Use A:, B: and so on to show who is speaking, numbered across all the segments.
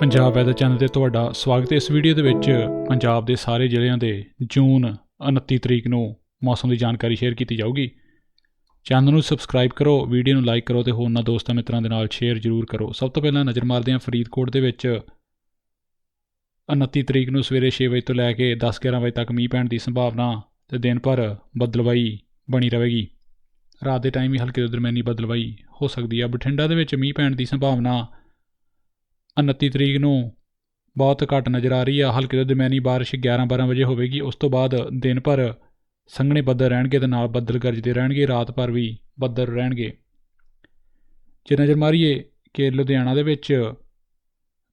A: Punjab weather channel ਤੇ ਤੁਹਾਡਾ ਸਵਾਗਤ ਹੈ। ਇਸ ਵੀਡੀਓ ਦੇ ਵਿੱਚ ਪੰਜਾਬ ਦੇ ਸਾਰੇ ਜ਼ਿਲ੍ਹਿਆਂ ਦੇ ਜੂਨ 29 ਤਰੀਕ ਨੂੰ ਮੌਸਮ ਦੀ ਜਾਣਕਾਰੀ ਸ਼ੇਅਰ ਕੀਤੀ ਜਾਊਗੀ। ਚੈਨਲ ਨੂੰ ਸਬਸਕ੍ਰਾਈਬ ਕਰੋ, ਵੀਡੀਓ ਨੂੰ ਲਾਈਕ ਕਰੋ ਤੇ ਹੋਰਨਾਂ ਦੋਸਤਾਂ ਮਿੱਤਰਾਂ ਦੇ ਨਾਲ ਸ਼ੇਅਰ ਜ਼ਰੂਰ ਕਰੋ। ਸਭ ਤੋਂ ਪਹਿਲਾਂ ਨਜ਼ਰ ਮਾਰਦੇ ਹਾਂ ਫਰੀਦਕੋਟ ਦੇ ਵਿੱਚ 29 ਤਰੀਕ ਨੂੰ ਸਵੇਰੇ 6 ਵਜੇ ਤੋਂ ਲੈ ਕੇ 10-11 ਵਜੇ ਤੱਕ ਮੀਂਹ ਪੈਣ ਦੀ ਸੰਭਾਵਨਾ ਤੇ ਦਿਨ ਭਰ ਬਦਲਵਾਈ ਬਣੀ ਰਹੇਗੀ। ਰਾਤ ਦੇ ਟਾਈਮ ਹੀ ਹਲਕੇ ਤੋਂ ਦਰਮਿਆਨੀ ਬਦਲਵਾਈ ਹੋ ਸਕਦੀ ਹੈ। ਬਠਿੰਡਾ ਦੇ ਵਿੱਚ ਮੀਂਹ ਪੈਣ ਦੀ ਸੰਭਾਵਨਾ 29 ਤਰੀਕ ਨੂੰ ਬਹੁਤ ਘੱਟ ਨਜ਼ਰ ਆ ਰਹੀ ਆ, ਹਲਕੇ ਤੋਂ ਦਰਮਿਆਨੀ ਬਾਰਿਸ਼ 11-12 ਵਜੇ ਹੋਵੇਗੀ, ਉਸ ਤੋਂ ਬਾਅਦ ਦਿਨ ਭਰ ਸੰਘਣੇ ਬੱਦਲ ਰਹਿਣਗੇ ਤੇ ਨਾਲ ਬੱਦਲ ਗਰਜਦੇ ਰਹਿਣਗੇ, ਰਾਤ ਭਰ ਵੀ ਬੱਦਲ ਰਹਿਣਗੇ। ਜੇ ਨਜ਼ਰ ਮਾਰੀਏ ਕਿ ਲੁਧਿਆਣਾ ਦੇ ਵਿੱਚ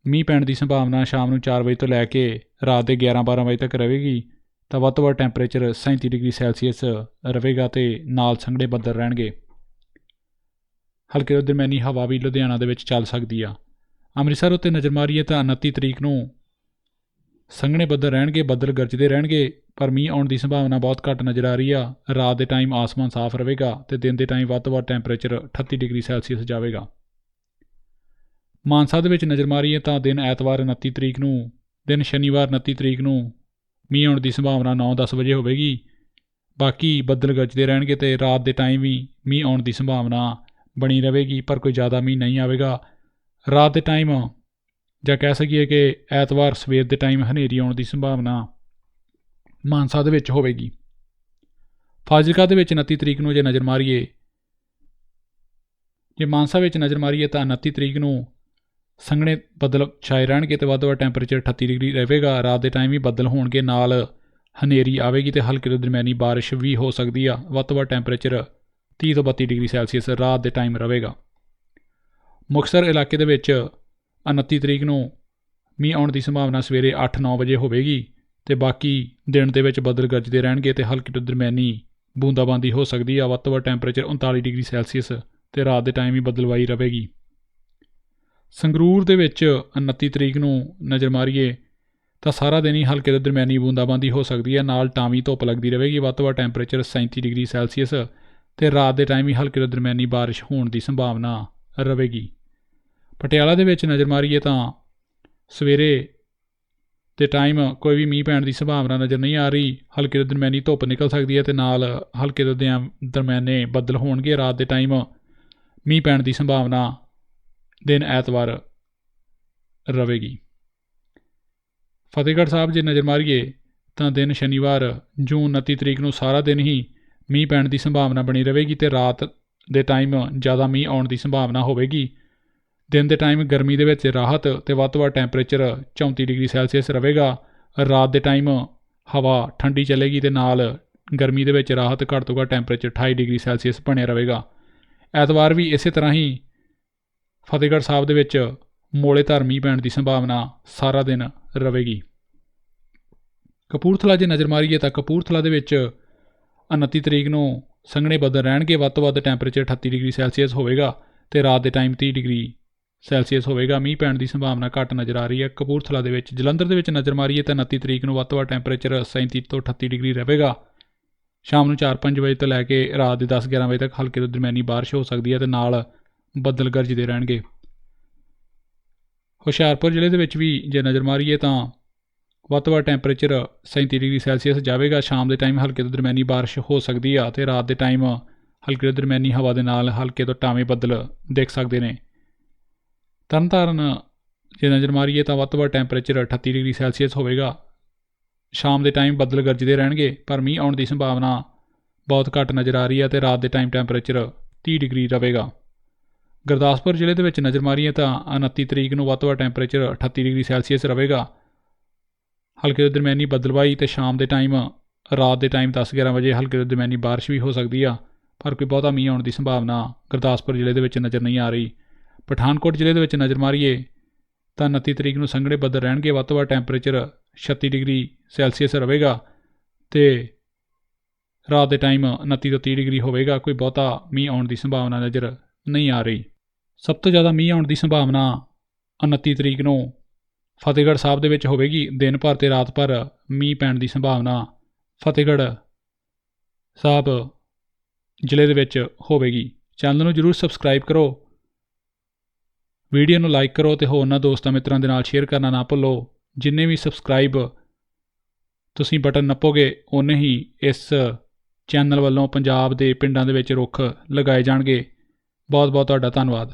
A: ਮੀਂਹ ਪੈਣ ਦੀ ਸੰਭਾਵਨਾ ਸ਼ਾਮ ਨੂੰ 4 ਵਜੇ ਤੋਂ ਲੈ ਕੇ ਰਾਤ ਦੇ 11-12 ਵਜੇ ਤੱਕ ਰਹੇਗੀ, ਤਾਂ ਵੱਧ ਤੋਂ ਵੱਧ ਟੈਂਪਰੇਚਰ 37 ਡਿਗਰੀ ਸੈਲਸੀਅਸ ਰਹੇਗਾ ਤੇ ਨਾਲ ਸੰਘਣੇ ਬੱਦਲ ਰਹਿਣਗੇ। ਹਲਕੇ ਤੋਂ ਦਰਮਿਆਨੀ ਹਵਾ ਵੀ ਲੁਧਿਆਣਾ ਦੇ ਵਿੱਚ ਚੱਲ ਸਕਦੀ ਆ। ਅੰਮ੍ਰਿਤਸਰ ਉੱਤੇ ਨਜ਼ਰ ਮਾਰੀਏ ਤਾਂ 29 ਤਰੀਕ ਨੂੰ ਸੰਘਣੇ ਬੱਦਲ ਰਹਿਣਗੇ, ਬੱਦਲ ਗਰਜਦੇ ਰਹਿਣਗੇ, ਪਰ ਮੀਂਹ ਆਉਣ ਦੀ ਸੰਭਾਵਨਾ ਬਹੁਤ ਘੱਟ ਨਜ਼ਰ ਆ ਰਹੀ ਆ। ਰਾਤ ਦੇ ਟਾਈਮ ਆਸਮਾਨ ਸਾਫ਼ ਰਹੇਗਾ ਤੇ ਦਿਨ ਦੇ ਟਾਈਮ ਵੱਧ ਤੋਂ ਵੱਧ ਟੈਂਪਰੇਚਰ 38 ਡਿਗਰੀ ਸੈਲਸੀਅਸ ਜਾਵੇਗਾ। ਮਾਨਸਾ ਦੇ ਵਿੱਚ ਨਜ਼ਰ ਮਾਰੀਏ ਤਾਂ ਦਿਨ ਐਤਵਾਰ 29 ਤਰੀਕ ਨੂੰ, ਦਿਨ ਸ਼ਨੀਵਾਰ 29 ਤਰੀਕ ਨੂੰ ਮੀਂਹ ਆਉਣ ਦੀ ਸੰਭਾਵਨਾ 9-10 ਵਜੇ ਹੋਵੇਗੀ। ਬਾਕੀ ਬੱਦਲ ਗਰਜਦੇ ਰਹਿਣਗੇ ਤੇ ਰਾਤ ਦੇ ਟਾਈਮ ਵੀ ਮੀਂਹ ਆਉਣ ਦੀ ਸੰਭਾਵਨਾ ਬਣੀ ਰਹੇਗੀ, ਪਰ ਕੋਈ ਜ਼ਿਆਦਾ ਮੀਂਹ ਨਹੀਂ ਆਵੇਗਾ। ਰਾਤ ਦੇ ਟਾਈਮ ਜਾਂ ਕਹਿ ਸਕੀਏ ਕਿ ਐਤਵਾਰ, ਸਵੇਰ ਦੇ ਟਾਈਮ ਹਨੇਰੀ ਆਉਣ ਦੀ ਸੰਭਾਵਨਾ ਮਾਨਸਾ ਦੇ ਵਿੱਚ ਹੋਵੇਗੀ। ਫਾਜ਼ਿਲਕਾ ਦੇ ਵਿੱਚ 29 ਤਰੀਕ ਨੂੰ ਜੇ ਨਜ਼ਰ ਮਾਰੀਏ, ਜੇ ਮਾਨਸਾ ਵਿੱਚ ਨਜ਼ਰ ਮਾਰੀਏ ਤਾਂ 29 ਤਰੀਕ ਨੂੰ ਸੰਘਣੇ ਬੱਦਲ ਛਾਏ ਰਹਿਣਗੇ ਤੇ ਵੱਧ ਤੋਂ ਵੱਧ ਟੈਂਪਰੇਚਰ 38 ਡਿਗਰੀ ਰਹੇਗਾ। ਰਾਤ ਦੇ ਟਾਈਮ ਵੀ ਬੱਦਲ ਹੋਣਗੇ, ਨਾਲ ਹਨੇਰੀ ਆਵੇਗੀ ਤੇ ਹਲਕੀ ਤੋਂ ਦਰਮਿਆਨੀ ਬਾਰਿਸ਼ ਵੀ ਹੋ ਸਕਦੀ ਆ। ਵੱਧ ਤੋਂ ਵੱਧ ਟੈਂਪਰੇਚਰ 30 ਤੋਂ 32 ਡਿਗਰੀ ਸੈਲਸੀਅਸ ਰਾਤ ਦੇ ਟਾਈਮ ਰਹੇਗਾ। ਮੁਕਤਸਰ ਇਲਾਕੇ ਦੇ ਵਿੱਚ 29 ਤਰੀਕ ਨੂੰ ਮੀਂਹ ਆਉਣ ਦੀ ਸੰਭਾਵਨਾ ਸਵੇਰੇ 8-9 ਵਜੇ ਹੋਵੇਗੀ ਤੇ ਬਾਕੀ ਦਿਨ ਦੇ ਵਿੱਚ ਬੱਦਲ ਗਰਜਦੇ ਰਹਿਣਗੇ ਤੇ ਹਲਕੀ ਤੋਂ ਦਰਮਿਆਨੀ ਬੂੰਦਾਬਾਂਦੀ ਹੋ ਸਕਦੀ ਆ। ਵੱਧ ਤੋਂ ਵੱਧ ਟੈਂਪਰੇਚਰ 39 ਡਿਗਰੀ ਸੈਲਸੀਅਸ ਤੇ ਰਾਤ ਦੇ ਟਾਈਮ ਹੀ ਬਦਲਵਾਈ ਰਹੇਗੀ ਸੰਗਰੂਰ ਦੇ ਵਿੱਚ 29 ਤਰੀਕ ਨੂੰ ਨਜ਼ਰ ਮਾਰੀਏ ਤਾਂ ਸਾਰਾ ਦਿਨ ਹੀ ਹਲਕੇ ਤੋਂ ਦਰਮਿਆਨੀ ਬੂੰਦਾਬਾਂਦੀ ਹੋ ਸਕਦੀ ਹੈ ਨਾਲ ਟਾਵੀਂ ਧੁੱਪ ਲੱਗਦੀ ਰਹੇਗੀ ਵੱਧ ਤੋਂ ਵੱਧ ਟੈਂਪਰੇਚਰ 37 ਡਿਗਰੀ ਸੈਲਸੀਅਸ ਤੇ ਰਾਤ ਦੇ ਟਾਈਮ ਹੀ ਹਲਕੇ ਤੋਂ ਦਰਮਿਆਨੀ ਬਾਰਿਸ਼ ਹੋਣ ਦੀ ਸੰਭਾਵਨਾ ਰਹੇਗੀ ਪਟਿਆਲਾ ਦੇ ਵਿੱਚ ਨਜ਼ਰ ਮਾਰੀਏ ਤਾਂ ਸਵੇਰੇ ਤੇ ਟਾਈਮ ਕੋਈ ਵੀ ਮੀਂਹ ਪੈਣ ਦੀ ਸੰਭਾਵਨਾ ਨਜ਼ਰ ਨਹੀਂ ਆ ਰਹੀ। ਹਲਕੇ ਤੋਂ ਦਰਮਿਆਨੀ ਧੁੱਪ ਨਿਕਲ ਸਕਦੀ ਹੈ ਤੇ ਨਾਲ ਹਲਕੇ ਤੋਂ ਦਿਆਂ- ਦਰਮਿਆਨੇ ਬੱਦਲ ਹੋਣਗੇ। ਰਾਤ ਦੇ ਟਾਈਮ ਮੀਂਹ ਪੈਣ ਦੀ ਸੰਭਾਵਨਾ ਦਿਨ ਐਤਵਾਰ ਰਹੇਗੀ ਫਤਿਹਗੜ੍ਹ ਸਾਹਿਬ ਜੇ ਨਜ਼ਰ ਮਾਰੀਏ ਤਾਂ ਦਿਨ ਸ਼ਨੀਵਾਰ, ਜੂਨ 29 ਤਰੀਕ ਨੂੰ ਸਾਰਾ ਦਿਨ ਹੀ ਮੀਂਹ ਪੈਣ ਦੀ ਸੰਭਾਵਨਾ ਬਣੀ ਰਹੇਗੀ ਤੇ ਰਾਤ ਦੇ ਟਾਈਮ ਜ਼ਿਆਦਾ ਮੀਂਹ ਆਉਣ ਦੀ ਸੰਭਾਵਨਾ ਹੋਵੇਗੀ। ਦਿਨ ਦੇ ਟਾਈਮ ਗਰਮੀ ਦੇ ਵਿੱਚ ਰਾਹਤ ਤੇ ਵੱਧ ਤੋਂ ਵੱਧ ਟੈਂਪਰੇਚਰ 34 ਡਿਗਰੀ ਸੈਲਸੀਅਸ ਰਹੇਗਾ। ਰਾਤ ਦੇ ਟਾਈਮ ਹਵਾ ਠੰਡੀ ਚੱਲੇਗੀ ਤੇ ਨਾਲ ਗਰਮੀ ਦੇ ਵਿੱਚ ਰਾਹਤ ਘੱਟ ਤੋਂ ਘੱਟ ਟੈਂਪਰੇਚਰ 28 ਡਿਗਰੀ ਸੈਲਸੀਅਸ ਬਣਿਆ ਰਹੇਗਾ। ਐਤਵਾਰ ਵੀ ਇਸੇ ਤਰ੍ਹਾਂ ਹੀ ਫਤਿਹਗੜ੍ਹ ਸਾਹਿਬ ਦੇ ਵਿੱਚ ਮੋਲੇ ਧਰਮੀ ਪੈਣ ਦੀ ਸੰਭਾਵਨਾ ਸਾਰਾ ਦਿਨ ਰਹੇਗੀ। ਕਪੂਰਥਲਾ ਜੇ ਨਜ਼ਰ ਮਾਰੀਏ ਤਾਂ ਕਪੂਰਥਲਾ ਦੇ ਵਿੱਚ 29 ਤਰੀਕ ਨੂੰ ਸੰਘਣੇ ਬੱਦਲ ਰਹਿਣਗੇ, ਵੱਧ ਤੋਂ ਵੱਧ ਟੈਂਪਰੇਚਰ 38 ਡਿਗਰੀ ਸੈਲਸੀਅਸ ਹੋਵੇਗਾ ਤੇ ਰਾਤ ਦੇ ਟਾਈਮ 30 ਡਿਗਰੀ ਸੈਲਸੀਅਸ ਹੋਵੇਗਾ। ਮੀਂਹ ਪੈਣ ਦੀ ਸੰਭਾਵਨਾ ਘੱਟ ਨਜ਼ਰ ਆ ਰਹੀ ਹੈ। ਕਪੂਰਥਲਾ ਦੇ ਵਿੱਚ ਜਲੰਧਰ ਦੇ ਵਿੱਚ ਨਜ਼ਰ ਮਾਰੀਏ ਤਾਂ 29 ਤਰੀਕ ਨੂੰ ਵੱਧ ਤੋਂ ਵੱਧ ਟੈਂਪਰੇਚਰ 37 ਤੋਂ 38 ਡਿਗਰੀ ਰਹੇਗਾ। ਸ਼ਾਮ ਨੂੰ 4-5 ਵਜੇ ਤੋਂ ਲੈ ਕੇ ਰਾਤ ਦੇ 10-11 ਵਜੇ ਤੱਕ ਹਲਕੇ ਤੋਂ ਦਰਮਿਆਨੀ ਬਾਰਿਸ਼ ਹੋ ਸਕਦੀ ਹੈ ਤੇ ਨਾਲ ਬੱਦਲ ਗਰਜਦੇ ਰਹਿਣਗੇ। ਹੁਸ਼ਿਆਰਪੁਰ ਜ਼ਿਲ੍ਹੇ ਦੇ ਵਿੱਚ ਵੀ ਜੇ ਨਜ਼ਰ ਮਾਰੀਏ ਤਾਂ ਵੱਧ ਤੋਂ ਵੱਧ ਟੈਂਪਰੇਚਰ 37 ਡਿਗਰੀ ਸੈਲਸੀਅਸ ਜਾਵੇਗਾ। ਸ਼ਾਮ ਦੇ ਟਾਈਮ ਹਲਕੇ ਤੋਂ ਦਰਮਿਆਨੀ ਬਾਰਿਸ਼ ਹੋ ਸਕਦੀ ਆ ਤੇ ਰਾਤ ਦੇ ਟਾਈਮ ਹਲਕੇ ਤੋਂ ਦਰਮਿਆਨੀ ਹਵਾ ਦੇ ਨਾਲ ਹਲਕੇ ਤੋਂ ਟਾਵੇਂ ਬੱਦਲ ਦੇਖ ਸਕਦੇ ਨੇ। ਤਰਨਤਾਰਨ ਜੇ ਨਜ਼ਰ ਮਾਰੀਏ ਤਾਂ ਵੱਧ ਤੋਂ ਵੱਧ ਟੈਂਪਰੇਚਰ 38 ਡਿਗਰੀ ਸੈਲਸੀਅਸ ਹੋਵੇਗਾ। ਸ਼ਾਮ ਦੇ ਟਾਈਮ ਬੱਦਲ ਗਰਜਦੇ ਰਹਿਣਗੇ, ਪਰ ਮੀਂਹ ਆਉਣ ਦੀ ਸੰਭਾਵਨਾ ਬਹੁਤ ਘੱਟ ਨਜ਼ਰ ਆ ਰਹੀ ਹੈ ਤੇ ਰਾਤ ਦੇ ਟਾਈਮ ਟੈਂਪਰੇਚਰ 30 ਡਿਗਰੀ ਰਹੇਗਾ। ਗੁਰਦਾਸਪੁਰ ਜ਼ਿਲ੍ਹੇ ਦੇ ਵਿੱਚ ਨਜ਼ਰ ਮਾਰੀਏ ਤਾਂ 29 ਤਰੀਕ ਨੂੰ ਵੱਧ ਤੋਂ ਵੱਧ ਟੈਂਪਰੇਚਰ 38 ਡਿਗਰੀ ਸੈਲਸੀਅਸ ਰਹੇਗਾ। ਹਲਕੇ ਤੋਂ ਦਰਮਿਆਨੀ ਬੱਦਲਵਾਈ ਤੇ ਸ਼ਾਮ ਦੇ ਟਾਈਮ ਰਾਤ ਦੇ ਟਾਈਮ 10-11 ਵਜੇ ਹਲਕੇ ਤੋਂ ਦਰਮਿਆਨੀ ਬਾਰਿਸ਼ ਵੀ ਹੋ ਸਕਦੀ ਆ, ਪਰ ਕੋਈ ਬਹੁਤਾ ਮੀਂਹ ਆਉਣ ਦੀ ਸੰਭਾਵਨਾ ਗੁਰਦਾਸਪੁਰ ਜ਼ਿਲ੍ਹੇ ਦੇ ਵਿੱਚ ਨਜ਼ਰ ਨਹੀਂ ਆ ਰਹੀ। ਪਠਾਨਕੋਟ ਜ਼ਿਲ੍ਹੇ ਦੇ ਵਿੱਚ ਨਜ਼ਰ ਮਾਰੀਏ ਤਾਂ 29 ਤਰੀਕ ਨੂੰ ਸੰਘਣੇ ਬੱਦਲ ਰਹਿਣਗੇ, ਵੱਧ ਤੋਂ ਵੱਧ ਟੈਂਪਰੇਚਰ 36 ਡਿਗਰੀ ਸੈਲਸੀਅਸ ਰਹੇਗਾ ਤੇ ਰਾਤ ਦੇ ਟਾਈਮ 29 ਤੋਂ 30 ਡਿਗਰੀ ਹੋਵੇਗਾ, ਕੋਈ ਬਹੁਤਾ ਮੀਂਹ ਆਉਣ ਦੀ ਸੰਭਾਵਨਾ ਨਜ਼ਰ ਨਹੀਂ ਆ ਰਹੀ। ਸਭ ਤੋਂ ਜ਼ਿਆਦਾ ਮੀਂਹ ਆਉਣ ਦੀ ਸੰਭਾਵਨਾ 29 ਤਰੀਕ ਨੂੰ ਫਤਿਹਗੜ੍ਹ ਸਾਹਿਬ ਦੇ ਵਿੱਚ ਹੋਵੇਗੀ, ਦਿਨ ਭਰ ਤੇ ਰਾਤ ਭਰ ਮੀਂਹ ਪੈਣ ਦੀ ਸੰਭਾਵਨਾ ਫਤਿਹਗੜ੍ਹ ਸਾਹਿਬ ਜ਼ਿਲ੍ਹੇ ਦੇ ਵਿੱਚ ਹੋਵੇਗੀ। ਚੈਨਲ ਨੂੰ ਜਰੂਰ ਸਬਸਕ੍ਰਾਈਬ ਕਰੋ ਵੀਡੀਓ ਨੂੰ ਲਾਈਕ ਕਰੋ ਤੇ ਹੋਰਨਾਂ ਦੋਸਤਾਂ ਮਿੱਤਰਾਂ ਦੇ ਨਾਲ ਸ਼ੇਅਰ ਕਰਨਾ ਨਾ ਭੁੱਲੋ। ਜਿੰਨੇ ਵੀ ਸਬਸਕ੍ਰਾਈਬ ਤੁਸੀਂ ਬਟਨ ਨੱਪੋਗੇ, ਓਨੇ ਹੀ ਇਸ ਚੈਨਲ ਵੱਲੋਂ ਪੰਜਾਬ ਦੇ ਪਿੰਡਾਂ ਦੇ ਵਿੱਚ ਰੁੱਖ ਲਗਾਏ ਜਾਣਗੇ। ਬਹੁਤ ਬਹੁਤ ਤੁਹਾਡਾ ਧੰਨਵਾਦ।